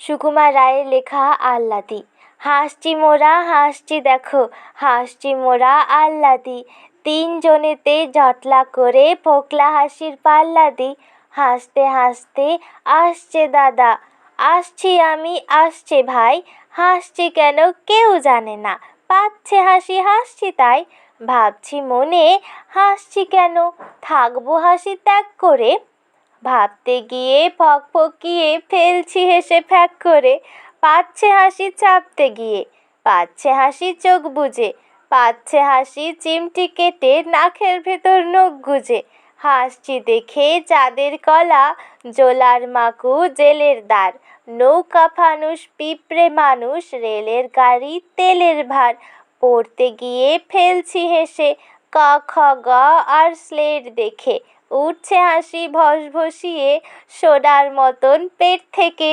সুকুমার রায়ের লেখা আহ্লাদি। হাসছি মোরা, হাসছি দেখো, হাসছি মোরা আহ্লাদি। তিনজনেতে জটলা করে ফোকলা হাসির পাল্লা দি হাসতে হাসতে আসছে দাদা, আসছি আমি, আসছে ভাই। হাসছি কেন কেউ জানে না, পাচ্ছে হাসি, হাসছি তাই। ভাবছি মনে, হাসছি কেন, থাকব হাসি ত্যাগ করে। ভাবতে গিয়ে ফক ফকিয়ে ফেলছি হেসে ফ্যাক করে। পাচ্ছে হাসি চাপতে গিয়ে, পাচ্ছে হাসি চোখ বুজে, পাচ্ছে হাসি চিমটি কেটে নাকের ভেতর নখ গুজে। হাসছি দেখে চাঁদের কলা, জোলার মাকু, জেলের দ্বার, নৌকা ফানুস পিঁপড়ে মানুষ, রেলের গাড়ি, তেলের ভার। পড়তে গিয়ে ফেলছি হেসে ক খ গ আর স্লেট দেখে। উঠছে হাসি ভসভসিয়ে সোডার মতন পেট থেকে।